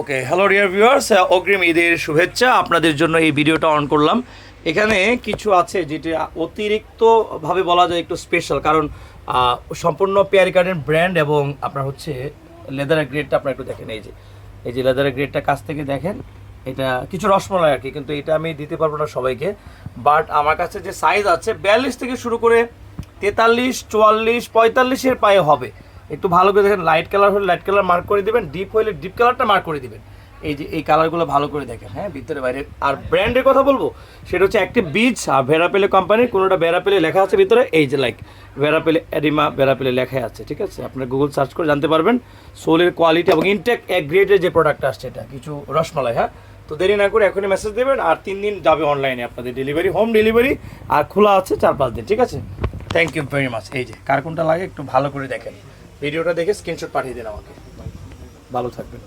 Okay hello dear viewers অগ্রিম ঈদের শুভেচ্ছা। আপনাদের জন্য এই ভিডিওটা অন করলাম। এখানে কিছু আছে যেটা অতিরিক্তভাবে বলা যায় একটু স্পেশাল কারণ সম্পূর্ণ পেয়ারি গার্ডেন ব্র্যান্ড এবং আপনার হচ্ছে লেদারের গ্রেডটা আপনার একটু দেখেন। এই যে এই যে লেদারের গ্রেডটা কাছ থেকে দেখেন, এটা কিছু রসমলাই আর কি, কিন্তু এটা আমি দিতে পারব না সবাইকে। বাট আমার কাছে যে সাইজ আছে, বিয়াল্লিশ থেকে শুরু করে তেতাল্লিশ, চুয়াল্লিশ, পঁয়তাল্লিশের পায়ে হবে। একটু ভালো করে দেখেন লাইট কালার হলে লাইট কালার মার্ক করে দিবেন ডিপ হলে ডিপ কালারটা মার্ক করে দিবেন। এই যে এই কালারগুলো ভালো করে দেখেন হ্যাঁ ভিতরে বাইরে। আর ব্র্যান্ডের কথা বলব, সেটা হচ্ছে একটি বীজ আর ভেরাপেলে কোম্পানির কোনোটা ভেরাপেলে লেখা আছে ভিতরে, এই যে লাইক ভেরাপেলে অ্যাডিমা ভেরাপেলে লেখা আছে, ঠিক আছে? আপনার গুগল সার্চ করে জানতে পারবেন সোলের কোয়ালিটি এবং ইনটেক এক গ্রেডের যে প্রোডাক্ট আসছে এটা, কিছু রসমালাই হ্যাঁ? তো দেরি না করে এখনই মেসেজ দেবেন, আর তিন দিন যাবে অনলাইনে আপনাদের ডেলিভারি হোম ডেলিভারি আর খোলা আছে চার পাঁচ দিন, ঠিক আছে? থ্যাংক ইউ ভেরি মাচ এই যে, কার কোনটা লাগে একটু ভালো করে দেখেন। ভিডিওটা দেখে স্ক্রিনশট পাঠিয়ে দিন আমাকে। ভালো থাকবেন।